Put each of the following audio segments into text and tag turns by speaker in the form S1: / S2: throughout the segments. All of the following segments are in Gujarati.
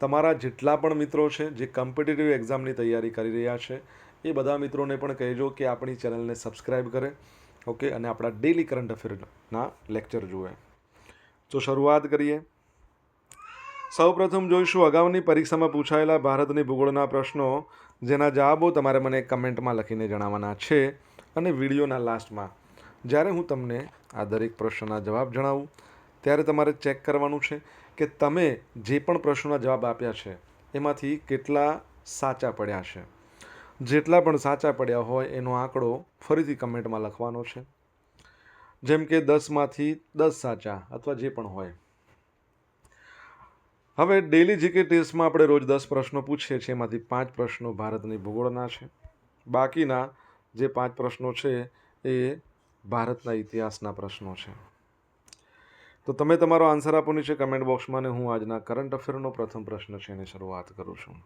S1: તમારા જેટલા પણ મિત્રો છે, જે કોમ્પિટિટિવ એક્ઝામની તૈયારી કરી રહ્યા છે, એ બધા મિત્રોને પણ કહેજો કે આપણી ચેનલને સબસ્ક્રાઈબ કરે, ઓકે? અને આપણા ડેલી કરંટ અફેરના લેક્ચર જુએ. તો શરૂઆત કરીએ. સૌપ્રથમ જોઈશું અગાઉની પરીક્ષામાં પૂછાયેલા ભારતની ભૂગોળના પ્રશ્નો, જેના જવાબો તમારે મને કમેન્ટમાં લખીને જણાવવાના છે અને વિડીયોના લાસ્ટમાં. જ્યારે હું તમને આ દરેક પ્રશ્નના જવાબ જણાવું, ત્યારે તમારે ચેક કરવાનું છે કે તમે જે પણ પ્રશ્નોના જવાબ આપ્યા છે, એમાંથી કેટલા સાચા પડ્યા છે? જેટલા પણ સાચા પડ્યા હોય, એનો આંકડો ફરીથી કમેન્ટમાં લખવાનો છે. જેમ કે દસમાંથી દસ સાચા અથવા જે પણ હોય. હવે ડેલી જીકે ટેસ્ટમાં આપણે રોજ દસ પ્રશ્નો પૂછીએ છીએ, એમાંથી પાંચ પ્રશ્નો ભારતની ભૂગોળના છે. બાકીના જે પાંચ પ્રશ્નો છે, એ ભારતના ઇતિહાસના પ્રશ્નો છે. તો તમે તમારો આન્સર આપો નીચે કમેન્ટ બોક્સમાં અને હું આજના કરંટ અફેરનો પ્રથમ પ્રશ્ન છે એની શરૂઆત કરું છું.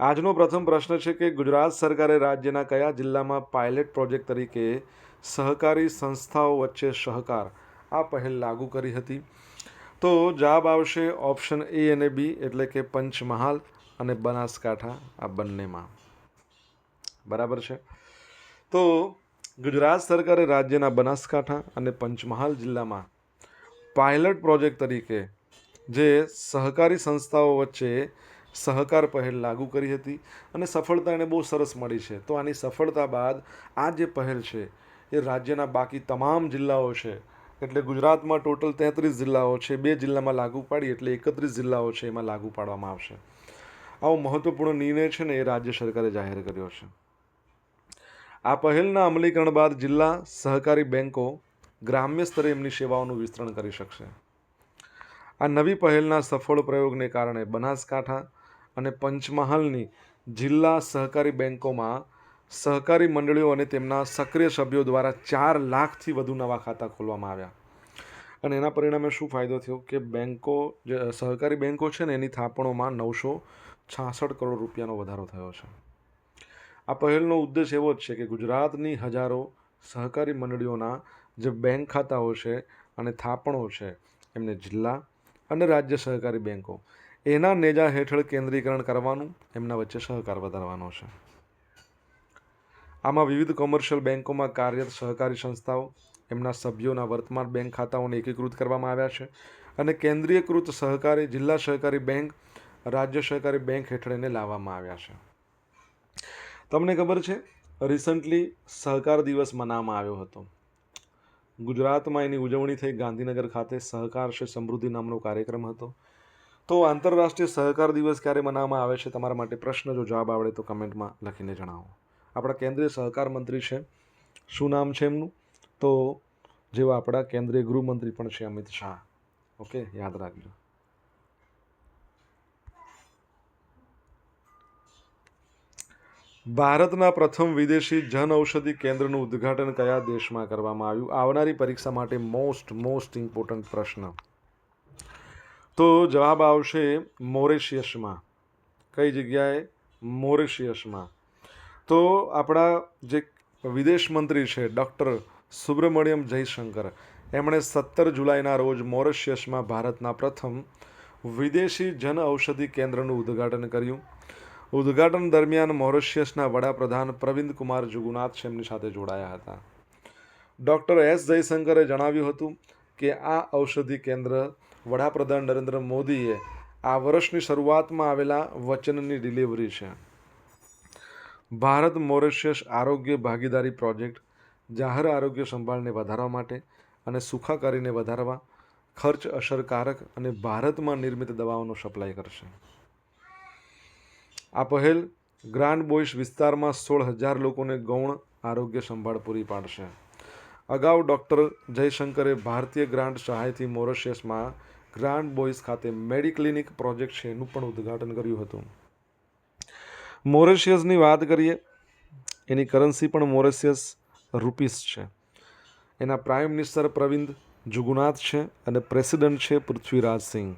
S1: આજનો પ્રથમ પ્રશ્ન છે કે ગુજરાત સરકારે રાજ્યના કયા જિલ્લામાં પાયલેટ પ્રોજેક્ટ તરીકે સહકારી સંસ્થાઓ વચ્ચે સહકાર આ પહેલ લાગુ કરી હતી? તો જવાબ આવશે ઓપ્શન એ અને બી એટલે કે પંચમહાલ અને બનાસકાંઠા આ બંનેમાં. બરાબર છે? તો ગુજરાત સરકારે રાજ્યના બનાસકાંઠા અને પંચમહાલ જિલ્લામાં પાયલટ પ્રોજેક્ટ તરીકે જે સહકારી સંસ્થાઓ વચ્ચે સહકાર પહેલ લાગુ કરી હતી અને સફળતા એને બહુ સરસ મળી છે. તો આની સફળતા બાદ આ જે પહેલ છે એ રાજ્યના બાકી તમામ જિલ્લાઓ છે, એટલે ગુજરાતમાં ટોટલ તેત્રીસ જિલ્લાઓ છે, બે જિલ્લામાં લાગુ પાડી એટલે એકત્રીસ જિલ્લાઓ છે એમાં લાગુ પાડવામાં આવશે. આવો મહત્વપૂર્ણ નિર્ણય છે ને એ રાજ્ય સરકારે જાહેર કર્યો છે. આ પહેલના અમલીકરણ બાદ જિલ્લા સહકારી બેન્કો ગ્રામ્ય સ્તરે એમની સેવાઓનું વિસ્તરણ કરી શકશે. આ નવી પહેલના સફળ પ્રયોગને કારણે બનાસકાંઠા અને પંચમહાલની જિલ્લા સહકારી બેન્કોમાં સહકારી મંડળીઓ અને તેમના સક્રિય સભ્યો દ્વારા ચાર લાખથી વધુ નવા ખાતા ખોલવામાં આવ્યા. અને એના પરિણામે શું ફાયદો થયો કે બેન્કો જે સહકારી બેન્કો છે ને એની થાપણોમાં નવસો છાસઠ કરોડ રૂપિયાનો વધારો થયો છે. આ પહેલનો ઉદ્દેશ એવો જ છે કે ગુજરાતની હજારો સહકારી મંડળીઓના જે બેંક ખાતાઓ છે અને થાપણો છે, એમને જિલ્લા અને રાજ્ય સહકારી બેન્કો એના નેજા હેઠળ કેન્દ્રીકરણ કરવાનું, એમના વચ્ચે સહકાર વધારવાનો છે. આમાં વિવિધ કોમર્શિયલ બેન્કોમાં કાર્યરત સહકારી સંસ્થાઓ, એમના સભ્યોના વર્તમાન બેંક ખાતાઓને એકીકૃત કરવામાં આવ્યા છે અને કેન્દ્રીયકૃત સહકારી જિલ્લા સહકારી બેંક, રાજ્ય સહકારી બેંક હેઠળ એને લાવવામાં આવ્યા છે. તમને ખબર છે રિસન્ટલી સહકાર દિવસ મનાવવામાં આવ્યો હતો. ગુજરાતમાં એની ઉજવણી થઈ ગાંધીનગર ખાતે સહકાર છે સમૃદ્ધિ નામનો કાર્યક્રમ હતો. તો આંતરરાષ્ટ્રીય સહકાર દિવસ ક્યારે મનાવવામાં આવે છે તમારા માટે પ્રશ્ન? જો જવાબ આવડે તો કમેન્ટમાં લખીને જણાવો. આપણા કેન્દ્રીય સહકાર મંત્રી છે. શું નામ છે એમનું? તો જેવા આપણા કેન્દ્રીય ગૃહમંત્રી પણ છે અમિત શાહ. ઓકે, યાદ રાખજો. ભારતના પ્રથમ વિદેશી જન ઔષધિ કેન્દ્રનું ઉદ્ઘાટન કયા દેશમાં કરવામાં આવ્યું? આવનારી પરીક્ષા માટે મોસ્ટ મોસ્ટ ઇમ્પોર્ટન્ટ પ્રશ્ન. તો જવાબ આવશે મોરેશિયસમાં. કઈ જગ્યાએ? મોરેશિયસમાં. તો આપણા જે વિદેશ મંત્રી છે, ડૉક્ટર સુબ્રમણ્યમ જયશંકર, એમણે સત્તર જુલાઈના રોજ મોરેશિયસમાં ભારતના પ્રથમ વિદેશી જન ઔષધિ કેન્દ્રનું ઉદ્ઘાટન કર્યું. ઉદ્ઘાટન દરમિયાન મોરિશિયસના વડાપ્રધાન પ્રવિંદ કુમાર જુગુનાથ એમની સાથે જોડાયા હતા. ડૉક્ટર એસ જયશંકરે જણાવ્યું હતું કે આ ઔષધિ કેન્દ્ર વડાપ્રધાન નરેન્દ્ર મોદીએ આ વર્ષની શરૂઆતમાં આવેલા વચનની ડિલિવરી છે. ભારત મોરિશિયસ આરોગ્ય ભાગીદારી પ્રોજેક્ટ જાહેર આરોગ્ય સંભાળને વધારવા માટે અને સુખાકારીને વધારવા, ખર્ચ અસરકારક અને ભારતમાં નિર્મિત દવાઓનો સપ્લાય કરશે. આ પહેલ ગ્રાન્ડ બોઇસ વિસ્તારમાં સોળ હજાર લોકોને ગૌણ આરોગ્ય સંભાળ પૂરી પાડશે. અગાઉ ડૉક્ટર જયશંકરે ભારતીય ગ્રાન્ટ સહાયથી મોરેશિયસમાં ગ્રાન્ડ બોઇસ ખાતે મેડિક્લિનિક પ્રોજેક્ટ છે એનું પણ ઉદ્ઘાટન કર્યું હતું. મોરેશિયસની વાત કરીએ, એની કરન્સી પણ મોરેશિયસ રૂપીસ છે. એના પ્રાઇમ મિનિસ્ટર પ્રવિંદ જુગુનાથ છે અને પ્રેસિડન્ટ છે પૃથ્વીરાજ સિંહ.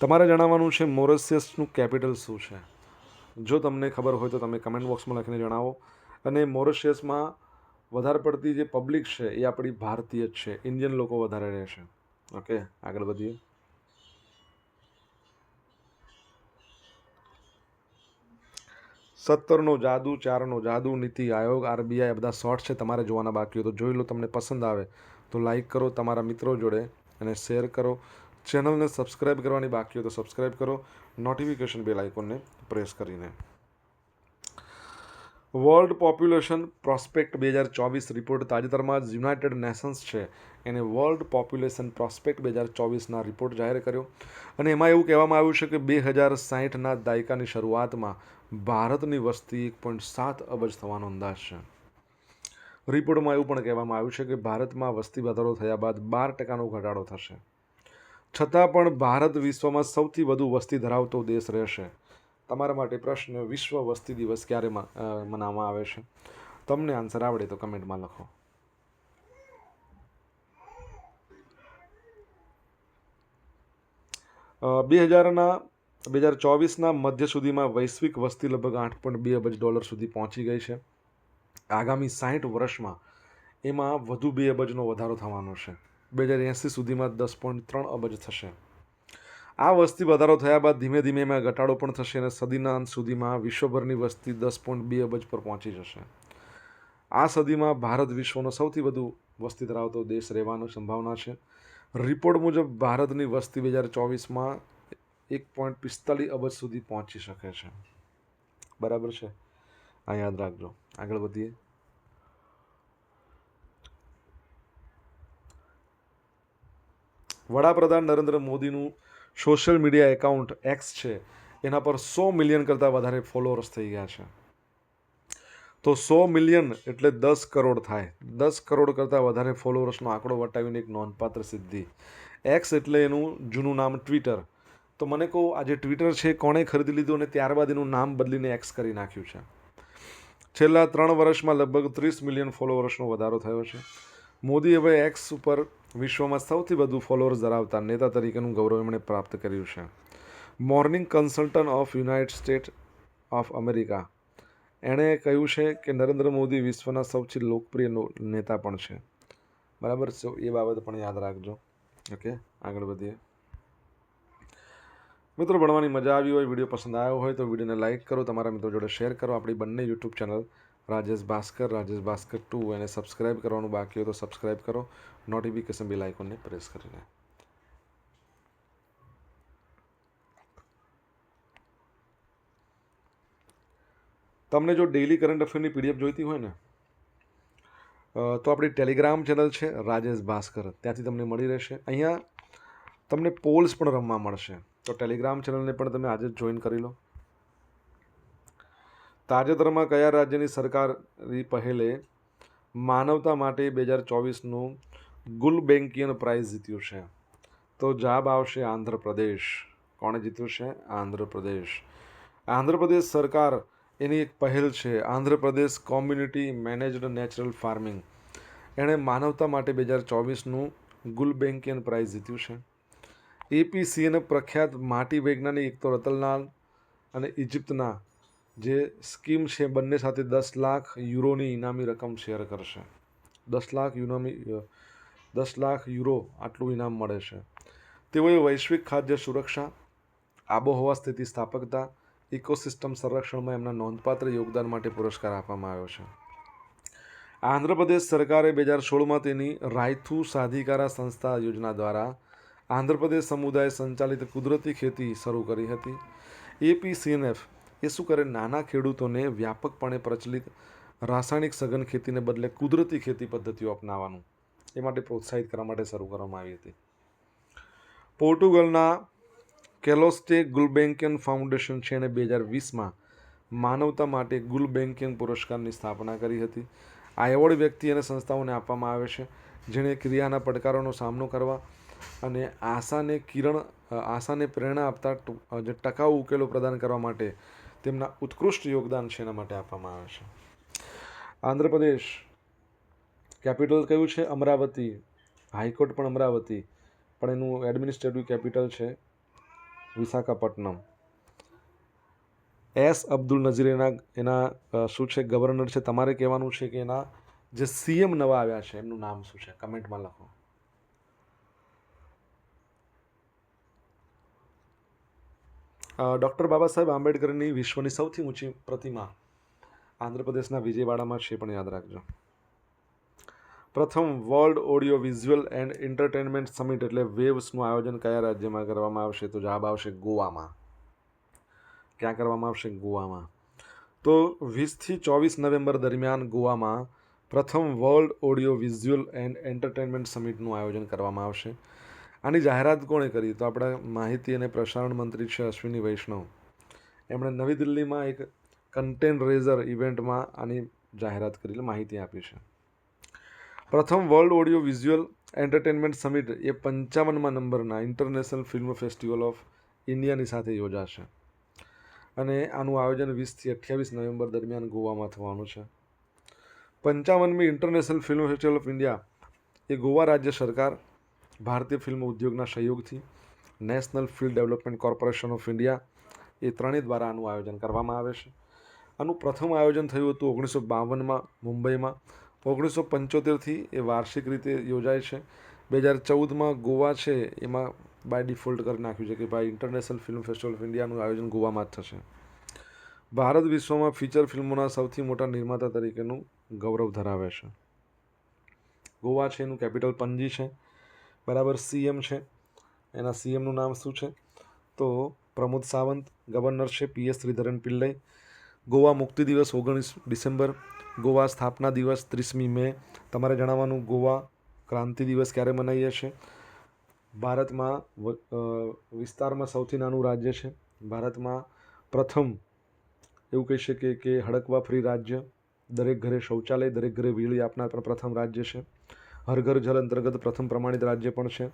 S1: તમારે જણાવવાનું છે મોરિશિયસનું કેપિટલ શું છે? જો તમને ખબર હોય તો તમે કમેન્ટ બોક્સમાં લખીને જણાવો. અને મોરિશિયસમાં વધારે પડતી જે પબ્લિક છે, એ આપણી ભારતીય જ છે. ઇન્ડિયન લોકો વધારે રહે છે. ઓકે આગળ વધીએ. સત્તરનો જાદુ, ચારનો જાદુ, નીતિ આયોગ, આરબીઆઈ બધા શોર્ટ છે, તમારે જોવાના બાકી હોય તો જોઈ લો, તમને પસંદ આવે તો લાઈક કરો, તમારા મિત્રો જોડે અને શેર કરો. ચેનલને સબસ્ક્રાઇબ કરવાની બાકી હોય તો સબસ્ક્રાઇબ કરો. નોટિફિકેશન બેલ આઇકોનને પ્રેસ કરીને. વર્લ્ડ પોપ્યુલેશન પ્રોસ્પેક્ટ બે હજાર ચોવીસ રિપોર્ટ તાજેતરમાં જ યુનાઇટેડ નેશન્સ છે. એને વર્લ્ડ પોપ્યુલેશન પ્રોસ્પેક્ટ બે હજાર ચોવીસના રિપોર્ટ જાહેર કર્યો. અને એમાં એવું કહેવામાં આવ્યું છે કે બે હજાર સાહીઠના દાયકાની શરૂઆતમાં ભારતની વસ્તી એક પોઈન્ટ સાત અબજ થવાનો અંદાજ છે. રિપોર્ટમાં એવું પણ કહેવામાં આવ્યું છે કે ભારતમાં વસ્તી વધારો થયા બાદ બાર ટકાનો ઘટાડો થશે. છતાં પણ ભારત વિશ્વમાં સૌથી વધુ વસ્તી ધરાવતો દેશ રહેશે. તમારા માટે પ્રશ્ન, વિશ્વ વસ્તી દિવસ ક્યારે મનાવવામાં આવે છે? તમને આન્સર આવડે તો કમેન્ટમાં લખો. બે હજારના બે હજાર ચોવીસના મધ્ય સુધીમાં વૈશ્વિક વસ્તી લગભગ આઠ પોઈન્ટ બે અબજ ડોલર સુધી પહોંચી ગઈ છે. આગામી સાઠ વર્ષમાં એમાં વધુ બે અબજનો વધારો થવાનો છે. બે હજાર એંસી સુધીમાં દસ પોઈન્ટ ત્રણ અબજ થશે. આ વસ્તી વધારો થયા બાદ ધીમે ધીમે એમાં ઘટાડો પણ થશે અને સદીના અંત સુધીમાં વિશ્વભરની વસ્તી દસ પોઈન્ટ બે અબજ પર પહોંચી જશે. આ સદીમાં ભારત વિશ્વનો સૌથી વધુ વસ્તી ધરાવતો દેશ રહેવાની સંભાવના છે. રિપોર્ટ મુજબ, ભારતની વસ્તી બે હજાર ચોવીસમાં એક પોઈન્ટ પિસ્તાલીસ અબજ સુધી પહોંચી શકે છે. બરાબર છે? આ યાદ રાખજો. આગળ વધીએ. વડાપ્રધાન નરેન્દ્ર મોદીનું સોશિયલ મીડિયા એકાઉન્ટ એક્સ છે, એના પર સો મિલિયન કરતાં વધારે ફોલોઅર્સ થઈ ગયા છે. તો સો મિલિયન એટલે દસ કરોડ થાય. દસ કરોડ કરતાં વધારે ફોલોઅર્સનો આંકડો વટાવીને એક નોંધપાત્ર સિદ્ધિ. એક્સ એટલે એનું જૂનું નામ ટ્વિટર તો મને કહો આજે ટ્વિટર છે, કોણે ખરીદી લીધું અને ત્યારબાદ એનું નામ બદલીને એક્સ કરી નાખ્યું છે? છેલ્લા ત્રણ વર્ષમાં લગભગ ત્રીસ મિલિયન ફોલોઅર્સનો વધારો થયો છે. મોદી હવે એક્સ ઉપર વિશ્વમાં સૌથી વધુ ફોલોઅર્સ ધરાવતા નેતા તરીકેનું ગૌરવ એમણે પ્રાપ્ત કર્યું છે. Morning consultant of United State of America એણે કહ્યું છે કે નરેન્દ્ર મોદી વિશ્વના સૌથી લોકપ્રિય નેતા પણ છે. બરાબર? છે એ બાબત પણ યાદ રાખજો. ઓકે આગળ વધીએ. મિત્રો, ભણવાની મજા આવી હોય, વીડિયો પસંદ આવ્યો હોય તો વિડીયોને લાઇક કરો, તમારા મિત્રો જોડે શેર કરો, આપણી બંને YouTube channel Rajesh Bhaskar Rajesh Bhaskar two. એને સબસ્ક્રાઇબ કરવાનું બાકી હોય તો સબસ્ક્રાઇબ કરો. નોટિફિકેશન બિલ આઇકોનને પ્રેસ કરીને. તમને જો ડેઇલી કરંટ અફેરની પીડીએફ જોઈતી હોય ને તો આપણી ટેલિગ્રામ ચેનલ છે રાજેશ ભાસ્કર. ત્યાંથી તમને મળી રહેશે. અહીંયા તમને પોલ્સ પણ રમવા મળશે. તો ટેલિગ્રામ ચેનલને પણ તમે આજે જ જોઈન કરી લો. તાજેતરમાં કયા રાજ્યની સરકારી પહેલે માનવતા માટે બે હજાર ચોવીસનું ગુલબેન્કિયન પ્રાઇઝ જીત્યું છે? તો જવાબ આવશે આંધ્રપ્રદેશ. કોણે જીત્યું છે? આંધ્રપ્રદેશ. આંધ્રપ્રદેશ સરકાર એની એક પહેલ છે, Andhra Pradesh community managed natural farming. એણે માનવતા માટે બે હજાર ચોવીસનું ગુલબેન્કિયન પ્રાઇઝ જીત્યું છે. એપીસીએને પ્રખ્યાત માટી વૈજ્ઞાનિક એક તો રતનલાલ અને ઇજિપ્તના જે સ્કીમ છે બંને સાથે દસ લાખ યુરોની ઇનામી રકમ શેર કરશે. દસ લાખ યુનામી દસ લાખ યુરો આટલું ઇનામ મળે છે. તેઓએ વૈશ્વિક ખાદ્ય સુરક્ષા, આબોહવા સ્થિતિ સ્થાપકતા, ઇકોસિસ્ટમ સંરક્ષણમાં એમના નોંધપાત્ર યોગદાન માટે પુરસ્કાર આપવામાં આવ્યો છે. આંધ્રપ્રદેશ સરકારે બે હજાર સોળમાં તેની રાયથુ સાધિકારા સંસ્થા યોજના દ્વારા આંધ્રપ્રદેશ સમુદાય સંચાલિત કુદરતી ખેતી શરૂ કરી હતી. એપીસીએનએફ એ શું કરે નાના ખેડૂતોને વ્યાપકપણે પ્રચલિત રાસાયણિક સઘન ખેતીને બદલે કુદરતી ખેતી પદ્ધતિઓ અપનાવવાનું. એ માટે પ્રોત્સાહિત કરવા માટે શરૂ કરવામાં આવી હતી. પોર્ટુગલના કેલોસ્ટે ગુલબેન્કિયન ફાઉન્ડેશન છે અને બે હજાર વીસમાં માનવતા માટે ગુલબેન્કિયન પુરસ્કારની સ્થાપના કરી હતી. આ એવોર્ડ વ્યક્તિ અને સંસ્થાઓને આપવામાં આવે છે. જેણે ક્રિયાના પડકારોનો સામનો કરવા અને આશાને કિરણ, આશાને પ્રેરણા આપતા જે ટકાઉ ઉકેલો પ્રદાન કરવા માટે તેમના ઉત્કૃષ્ટ યોગદાન છે એના માટે આપવામાં આવે છે. આંધ્રપ્રદેશ કેપિટલ કયું છે? અમરાવતી. હાઈકોર્ટ પણ અમરાવતી. પણ એનું એડમિનિસ્ટ્રેટિવ કેપિટલ છે વિશાખાપટ્ટનમ. એસ અબ્દુલ નઝીર એના એના શું છે? ગવર્નર છે. તમારે કહેવાનું છે કે એના જે સીએમ નવા આવ્યા છે, એમનું નામ શું છે? કમેન્ટમાં લખો. ડૉક્ટર બાબા સાહેબ આંબેડકરની વિશ્વની સૌથી ઊંચી પ્રતિમા આંધ્રપ્રદેશના વિજયવાડામાં છે પણ યાદ રાખજો. પ્રથમ world audio visual and entertainment summit એટલે વેવ્સનું આયોજન કયા રાજ્યમાં કરવામાં આવશે? તો જવાબ આવશે ગોવામાં. ક્યાં કરવામાં આવશે? ગોવામાં. તો વીસથી ચોવીસ નવેમ્બર દરમિયાન ગોવામાં પ્રથમ world audio visual and entertainment સમિટનું આયોજન કરવામાં આવશે. આની જાહેરાત કોણે કરી? તો આપણા માહિતી અને પ્રસારણ મંત્રી છે અશ્વિની વૈષ્ણવ. એમણે નવી દિલ્હીમાં એક કન્ટેન્ટ રેઝર ઇવેન્ટમાં આની જાહેરાત કરી માહિતી આપી છે. પ્રથમ world audio visual entertainment summit એ પંચાવનમાં નંબરના ઇન્ટરનેશનલ ફિલ્મ ફેસ્ટિવલ ઓફ ઇન્ડિયાની સાથે યોજાશે. અને આનું આયોજન વીસથી અઠ્યાવીસ નવેમ્બર દરમિયાન ગોવામાં થવાનું છે. પંચાવનમી international film festival of India એ ગોવા રાજ્ય સરકાર ભારતીય ફિલ્મ ઉદ્યોગના સહયોગથી national film development corporation of India એ ત્રણેય દ્વારા આનું આયોજન કરવામાં આવે છે. આનું પ્રથમ આયોજન થયું હતું ઓગણીસો બાવનમાં મુંબઈમાં. ઓગણીસો પંચોતેરથી એ વાર્ષિક રીતે યોજાય છે. બે હજાર ચૌદમાં ગોવા છે, એમાં બાય ડિફોલ્ટ કરી નાખ્યું છે કે ભાઈ ઇન્ટરનેશનલ ફિલ્મ ફેસ્ટિવલ ઓફ ઇન્ડિયાનું આયોજન ગોવામાં જ થશે. ભારત વિશ્વમાં ફીચર ફિલ્મોના સૌથી મોટા નિર્માતા તરીકેનું ગૌરવ ધરાવે છે. ગોવા છે, એનું કેપિટલ પણજી છે. બરાબર સીએમ છે. એના સીએમનું નામ શું છે? તો પ્રમોદ સાવંત, ગવર્નર છે પીએસ શ્રીધરન પિલ્લઈ. ગોવા મુક્તિ દિવસ ઓગણીસ ડિસેમ્બર. ગોવા સ્થાપના દિવસ ત્રીસમી મે. તમારે જણાવવાનું ગોવા ક્રાંતિ દિવસ ક્યારે મનાવીએ છીએ ભારતમાં વિસ્તારમાં સૌથી નાનું રાજ્ય છે. ભારતમાં પ્રથમ એવું કહી શકીએ કે હડકવા ફ્રી રાજ્ય. દરેક ઘરે શૌચાલય, દરેક ઘરે વીજળી આપનાર પણ પ્રથમ રાજ્ય છે. હર ઘર જલ અંતર્ગત પ્રથમ પ્રમાણિત રાજ્ય પણ છે.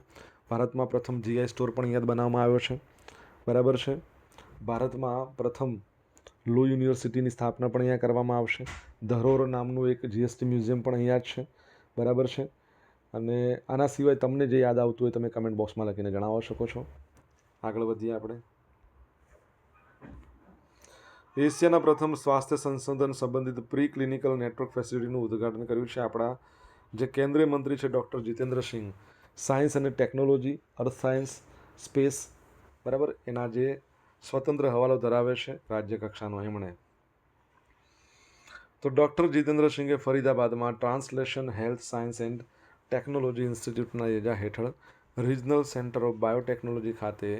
S1: ભારતમાં પ્રથમ જીઆઈ સ્ટોર પણ અહીંયા બનાવવામાં આવ્યો છે. બરાબર છે? ભારતમાં પ્રથમ લો યુનિવર્સિટીની સ્થાપના પણ અહીંયા કરવામાં આવશે. ધરોહર નામનું એક જીએસટી મ્યુઝિયમ પણ અહીંયા જ છે. બરાબર છે? અને આના સિવાય તમને જે યાદ આવતું હોય તમે કમેન્ટ બોક્સમાં લખીને જણાવી શકો છો. આગળ વધીએ આપણે. એશિયાના પ્રથમ સ્વાસ્થ્ય સંશોધન સંબંધિત પ્રી ક્લિનિકલ નેટવર્ક ફેસિલિટીનું ઉદ્ઘાટન કર્યું છે આપણા જે કેન્દ્રીય મંત્રી છે ડૉક્ટર જીતેન્દ્ર સિંહ સાયન્સ અને ટેકનોલોજી, અર્થ સાયન્સ, સ્પેસ, બરાબર? એના જે સ્વતંત્ર હવાલો ધરાવે છે રાજ્ય કક્ષાનો એમણે. તો ડૉક્ટર જીતેન્દ્રસિંહે ફરીદાબાદમાં translation health science and technology ઇન્સ્ટિટ્યૂટના યજા હેઠળ રિજનલ સેન્ટર ઓફ બાયોટેકનોલોજી ખાતે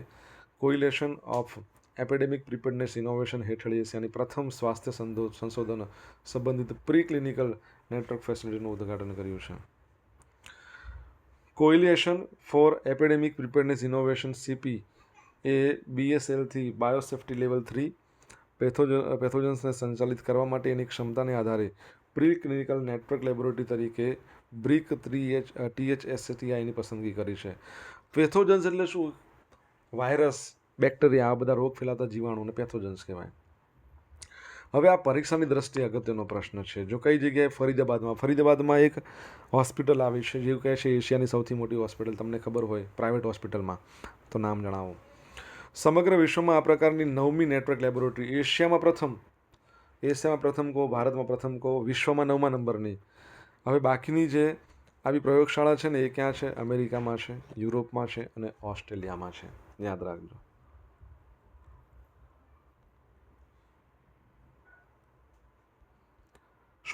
S1: coalition of epidemic preparedness innovation હેઠળ એશિયાની પ્રથમ સ્વાસ્થ્ય સંશોધન સંબંધિત પ્રી ક્લિનિકલ નેટવર્ક ફેસિલિટીનું ઉદ્ઘાટન કર્યું છે. Coalition for epidemic preparedness innovation CEPI એ બીએસએલથી બાયોસેફ્ટી લેવલ થ્રી પેથોજન, પેથોજન્સને સંચાલિત કરવા માટે એની ક્ષમતાને આધારે પ્રી ક્લિનિકલ નેટવર્ક લેબોરેટરી તરીકે બ્રિક થ્રી એચ ટીએચ એસટીઆઈની પસંદગી કરી છે. પેથોજન્સ એટલે શું? વાયરસ, બેક્ટેરિયા આ બધા રોગ ફેલાતા જીવાણુને પેથોજન્સ કહેવાય. હવે આ પરીક્ષાની દ્રષ્ટિએ અગત્યનો પ્રશ્ન છે. જો કઈ જગ્યાએ ફરીદાબાદમાં ફરીદાબાદમાં એક હોસ્પિટલ આવી છે, જેવું કહે છે, એશિયાની સૌથી મોટી હોસ્પિટલ, તમને ખબર હોય, પ્રાઇવેટ હોસ્પિટલમાં. તો નામ જણાવો. સમગ્ર વિશ્વમાં આ પ્રકારની નવમી નેટવર્ક લેબોરેટરી, એશિયામાં પ્રથમ. એશિયામાં પ્રથમ કહો, ભારતમાં પ્રથમ કહો, વિશ્વમાં નવમા નંબરની. હવે બાકીની જે આવી પ્રયોગશાળા છે ને, એ ક્યાં છે? અમેરિકામાં છે, યુરોપમાં છે અને ઓસ્ટ્રેલિયામાં છે. યાદ રાખજો.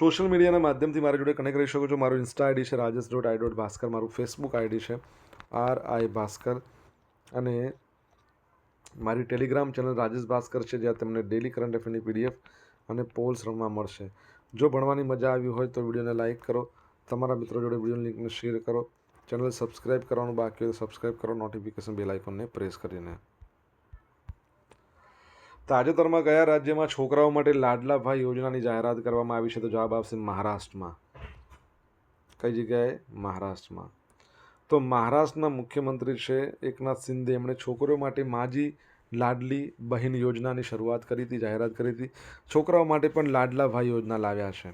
S1: સોશિયલ મીડિયાના માધ્યમથી મારી જોડે કનેક્ટ રહી શકો છો. મારું ઇન્સ્ટા આઈડી છે Rajesh dot I dot Bhaskar. મારું ફેસબુક આઈડી છે આર આઈ ભાસ્કર. અને મારી ટેલિગ્રામ ચેનલ રાજેશ ભાસ્કર છે, જ્યાં તમને ડેલી કરંટ અફેરની પીડીએફ અને પોલ્સ રમવા મળશે. જો ભણવાની મજા આવી હોય તો વિડીયોને લાઇક કરો. તમારા મિત્રો જોડે વીડિયો લિંકને શેર કરો. ચેનલ સબસ્ક્રાઇબ કરવાનું બાકી હોય તો સબસ્ક્રાઇબ કરો. નોટિફિકેશન બેલ આઇકોનને પ્રેસ કરીને. તાજેતરમાં કયા રાજ્યમાં છોકરાઓ માટે લાડલા ભાઈ યોજનાની જાહેરાત કરવામાં આવી છે? તો જવાબ આવશે મહારાષ્ટ્રમાં. કઈ જગ્યાએ? મહારાષ્ટ્રમાં. તો મહારાષ્ટ્રના મુખ્યમંત્રી છે એકનાથ શિંદે. એમણે છોકરીઓ માટે માજી લાડલી બહેન યોજનાની શરૂઆત કરી હતી, જાહેરાત કરી હતી. છોકરાઓ માટે પણ લાડલા ભાઈ યોજના લાવ્યા છે.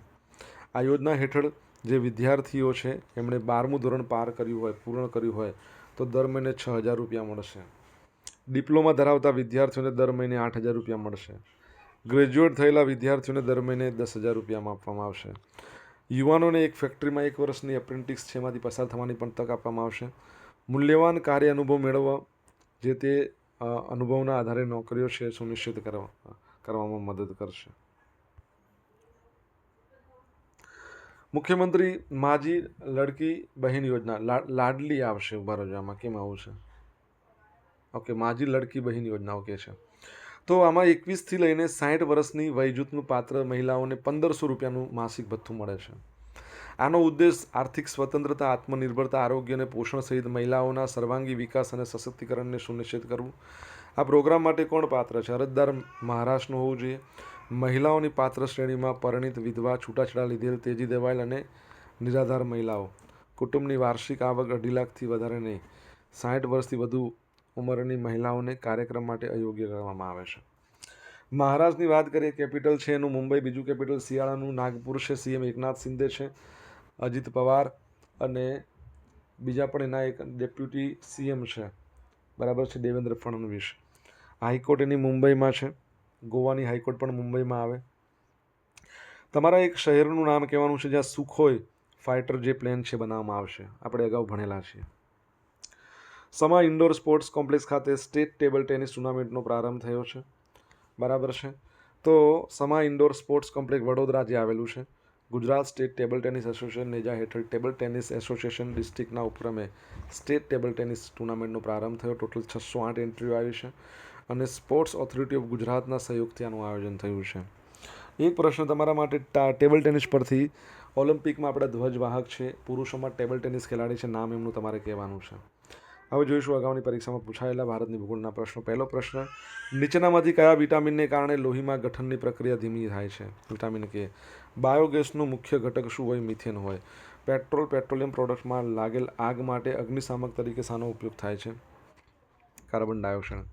S1: આ યોજના હેઠળ જે વિદ્યાર્થીઓ છે, એમણે બારમું ધોરણ પાર કર્યું હોય, પૂર્ણ કર્યું હોય, તો દર મહિને છ હજાર રૂપિયા મળશે. ડિપ્લોમા ધરાવતા વિદ્યાર્થીઓને દર મહિને આઠ હજાર રૂપિયા મળશે. ગ્રેજ્યુએટ થયેલા વિદ્યાર્થીઓને દર મહિને દસ હજાર રૂપિયામાં આપવામાં આવશે. યુવાનોને એક ફેક્ટરીમાં એક વર્ષની એપ્રેન્ટિસ છે પસાર થવાની પણ તક આપવામાં આવશે. મૂલ્યવાન કાર્ય અનુભવ મેળવવા, જે તે અનુભવના આધારે નોકરીઓ છે સુનિશ્ચિત કરવા, કરવામાં મદદ કરશે. મુખ્યમંત્રી, માજી લડકી બહેન યોજના લાડલી આવશે ઊભા કેમ આવું છે? ઓકે, માજી લડકી બહેન યોજના ઓકે છે. તો આમાં એકવીસથી લઈને સાઠ વર્ષની વયજૂથનું પાત્ર મહિલાઓને પંદરસો રૂપિયાનું માસિક ભથ્થું મળે છે. આનો ઉદ્દેશ આર્થિક સ્વતંત્રતા, આત્મનિર્ભરતા, આરોગ્ય અને પોષણ સહિત મહિલાઓના સર્વાંગી વિકાસ અને સશક્તિકરણને સુનિશ્ચિત કરવું. આ પ્રોગ્રામ માટે કોણ પાત્ર છે? અરજદાર મહારાષ્ટ્રનું હોવું જોઈએ. મહિલાઓની પાત્ર શ્રેણીમાં પરિણિત વિધવા, છૂટાછેડા લીધેલ તેજી દેવાયેલ અને નિરાધાર મહિલાઓ. કુટુંબની વાર્ષિક આવક અઢી લાખથી વધારે નહીં. સાઠ વર્ષથી વધુ ઉંમરની મહિલાઓને કાર્યક્રમ માટે અયોગ્ય ગણવામાં આવે છે. મહારાષ્ટ્રની વાત કરીએ, કેપિટલ છે એનું મુંબઈ, બીજું કેપિટલ શિયાળાનું, નાગપુર છે, સીએમ એકનાથ શિંદે છે, અજીત પવાર અને બીજા પણ એના એક ડેપ્યુટી સીએમ છે. બરાબર છે, દેવેન્દ્ર ફડણવીસ. હાઈકોર્ટ એની મુંબઈમાં છે. ગોવાની હાઈકોર્ટ પણ મુંબઈમાં આવે. તમારા એક શહેરનું નામ કહેવાનું છે, જ્યાં સુખોય ફાઇટર જે પ્લેન છે, બનાવવામાં આવશે. આપણે અગાઉ ભણેલા છીએ. સમા ઇન્ડોર સ્પોર્ટ્સ કોમ્પ્લેક્સ ખાતે સ્ટેટ ટેબલ ટેનિસ ટુર્નામેન્ટનો પ્રારંભ થયો છે. બરાબર છે? તો Sama indoor sports complex Vadodara જે આવેલું છે, Gujarat state table tennis association નેજા હેઠળ ટેબલ ટેનિસ એસોસિએશન ડિસ્ટ્રિક્ટના ઉપક્રમે સ્ટેટ ટેબલ ટેનિસ ટુર્નામેન્ટનો પ્રારંભ થયો. ટોટલ છસો આઠ એન્ટ્રીઓ આવી છે અને સ્પોર્ટ્સ ઓથોરિટી ઓફ ગુજરાતના સહયોગથી આનું આયોજન થયું છે. એક પ્રશ્ન તમારા માટે ટેબલ ટેનિસ પરથી ઓલિમ્પિકમાં આપણા ધ્વજવાહક છે, પુરુષોમાં ટેબલ ટેનિસ ખેલાડી છે, નામ એમનું તમારે કહેવાનું છે? હવે જોઈશું અગાઉની પરીક્ષામાં પૂછાયેલા ભારતની ભૂગોળના પ્રશ્નો. પહેલો પ્રશ્ન, નીચેનામાંથી કયા વિટામિનને કારણે લોહીમાં ગઠનની પ્રક્રિયા ધીમી થાય છે? વિટામિન કે? બાયોગેસનું મુખ્ય ઘટક શું હોય? મિથેન હોય. પેટ્રોલ, પેટ્રોલિયમ પ્રોડક્ટમાં લાગેલ આગ માટે અગ્નિશામક તરીકે શાનો ઉપયોગ થાય છે? Carbon dioxide.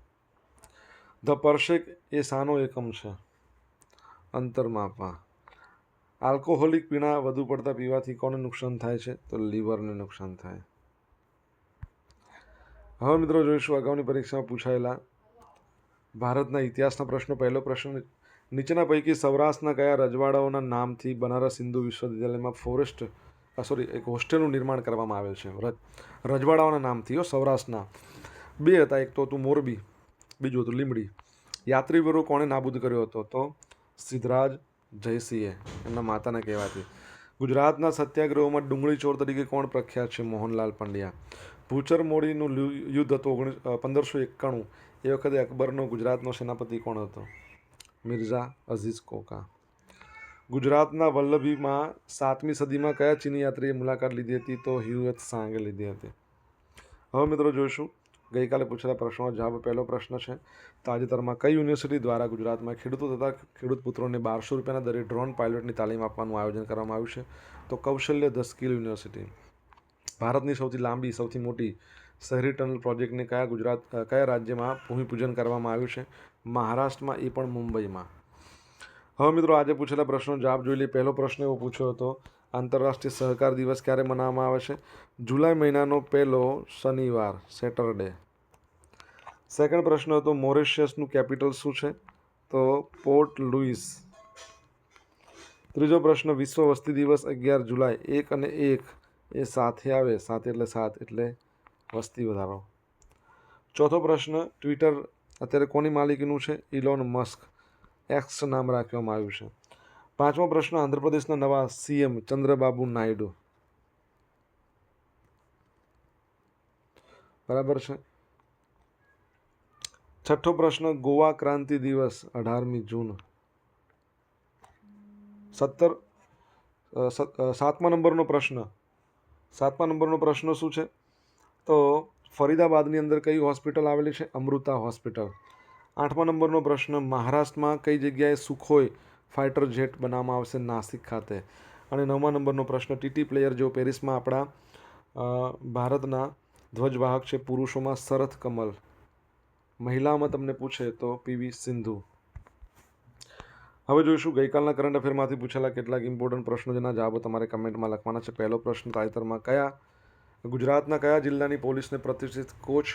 S1: ધ પરસેક એ શાનો એકમ છે. અંતર આલ્કોહોલિક પીણા વધુ પડતા પીવાથી કોને નુકસાન થાય છે? તો લીવરને નુકસાન થાય. હવે મિત્રો જોઈશું અગાઉની પરીક્ષામાં પૂછાયેલા ભારતના ઇતિહાસના પ્રશ્નો. પહેલો પ્રશ્ન, નીચેના પૈકી સૌરાષ્ટ્રના કયા રજવાડાઓના નામથી બનારસ હિન્દુ વિશ્વવિદ્યાલયમાં ફોરેસ્ટ સોરી, એક હોસ્ટેલનું નિર્માણ કરવામાં આવેલ છે? રજ, રજવાડાઓના નામથી સૌરાષ્ટ્રના. બે હતા, એક તો હતું મોરબી, બીજું હતું લીમડી યાત્રીવરો કોણે નાબૂદ કર્યો હતો? તો સિદ્ધરાજ જયસિંહે, એમના માતાના કહેવાથી ગુજરાતના સત્યાગ્રહોમાં ડુંગળી ચોર તરીકે કોણ પ્રખ્યાત છે? મોહનલાલ પંડ્યા. ભૂચર મોડીનું યુદ્ધ હતું ઓગણીસ પંદરસો એકાણું. એ વખતે અકબરનો ગુજરાતનો સેનાપતિ કોણ હતો? મિર્ઝા અઝીઝ કોકા. ગુજરાતના વલ્લભીમાં સાતમી સદીમાં કયા ચીની યાત્રીએ મુલાકાત લીધી હતી? તો હ્યુએત સાંગે લીધી હતી. હવે મિત્રો જોઈશું ગઈકાલે પૂછેલા પ્રશ્નોનો જવાબ પહેલો પ્રશ્ન છે, તાજેતરમાં કઈ યુનિવર્સિટી દ્વારા ગુજરાતમાં ખેડૂતો તથા ખેડૂત પુત્રોને બારસો રૂપિયાના દરે ડ્રોન પાયલોટની તાલીમ આપવાનું આયોજન કરવામાં આવ્યું છે? તો કૌશલ્ય ધ સ્કિલ યુનિવર્સિટી. ભારતની સૌથી લાંબી, સૌથી મોટી શહેરી ટનલ પ્રોજેક્ટને કયા ગુજરાત કયા રાજ્યમાં ભૂમિપૂજન કરવામાં આવ્યું છે? મહારાષ્ટ્રમાં એ પણ મુંબઈમાં. હવે મિત્રો આજે પૂછેલા પ્રશ્નો જવાબ જોઈ લઈએ. પહેલો પ્રશ્ન એવો પૂછ્યો હતો, આંતરરાષ્ટ્રીય સહકાર દિવસ ક્યારે મનાવવામાં આવે છે? જુલાઈ મહિનાનો પહેલો શનિવાર, સેટરડે. સેકન્ડ પ્રશ્ન હતો, મોરિશિયસનું કેપિટલ શું છે? તો પોર્ટ લુઈસ ત્રીજો પ્રશ્ન, વિશ્વ વસ્તી દિવસ અગિયાર જુલાઈ, એક અને એક એ સાથે આવે. સાથે એટલે સાત, એટલે વસ્તી વધારો. ચોથો પ્રશ્ન, ટ્વિટર, અત્યારે કોની માલિકીનું છે? Elon Musk. એક્સ નામ રાખવામાં આવ્યું છે. પાંચમો પ્રશ્ન, આંધ્રપ્રદેશના નવા સીએમ ચંદ્રબાબુ નાયડુ. બરાબર છે? છઠ્ઠો પ્રશ્ન, ગોવા ક્રાંતિ દિવસ, અઢારમી જૂન. સત્તર સાતમા નંબરનો પ્રશ્ન. સાતમા નંબરનો પ્રશ્ન શું છે? તો ફરીદાબાદની અંદર કઈ હોસ્પિટલ આવેલી છે? અમૃતા હોસ્પિટલ. આઠમા નંબરનો પ્રશ્ન, મહારાષ્ટ્રમાં કઈ જગ્યાએ સુખોઈ ફાઇટર જેટ બનાવવામાં આવશે નાસિક ખાતે? અને નવમા નંબરનો પ્રશ્ન, ટીટી પ્લેયર જેઓ પેરિસમાં આપણા ભારતના ધ્વજવાહક છે, પુરુષોમાં શરથ કમલ. મહિલામાં તમને પૂછે તો પીવી સિંધુ. હવે જોઈશું, ગઈકાલના કરંટ અફેરમાંથી પૂછેલા કેટલાક ઇમ્પોર્ટન્ટ પ્રશ્નો જેના જવાબો તમારે કમેન્ટમાં લખવાના છે. પહેલો પ્રશ્ન, તાજેતરમાં કયા, ગુજરાતના કયા જિલ્લાની પોલીસને પ્રતિષ્ઠિત કોચ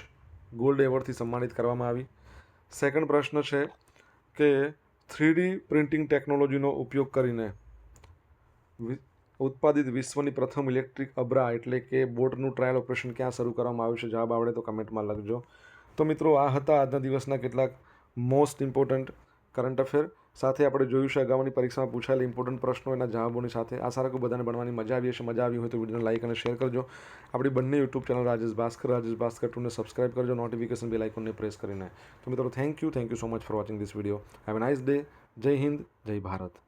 S1: ગોલ્ડ એવોર્ડથી સન્માનિત કરવામાં આવી? સેકન્ડ પ્રશ્ન છે કે થ્રીડી પ્રિન્ટિંગ ટેકનોલોજીનો ઉપયોગ કરીને ઉત્પાદિત વિશ્વની પ્રથમ ઇલેક્ટ્રિક અબ્રા એટલે કે બોટનું ટ્રાયલ ઓપરેશન ક્યાં શરૂ કરવામાં આવ્યું છે, જવાબ આવડે તો કમેન્ટમાં લખજો. તો મિત્રો, આ હતા આજના દિવસના કેટલાક મોસ્ટ ઇમ્પોર્ટન્ટ કરંટ અફેર સાથે આપણે જોયું છે, અગાઉની પરીક્ષામાં પૂછાયેલા ઇમ્પોર્ટન્ટ પ્રશ્નો એના જવાબોની સાથે. આશા રાખું બધાને ભણવાની મજા આવી હશે, મજા આવી હોય તો વિડીયોને લાઇક અને શેર કરજો. આપણી બંને યુટ્યુબ ચેનલ રાજેશ ભાસ્કર રાજેશ ભાસ્કર ટુને સબસ્ક્રાઇબ કરજો નોટિફિકેશન બેલ આઇકોનને પ્રેસ કરીને. તો મિત્રો thank you thank you so much for watching this video have a nice day Jai Hind Jai Bharat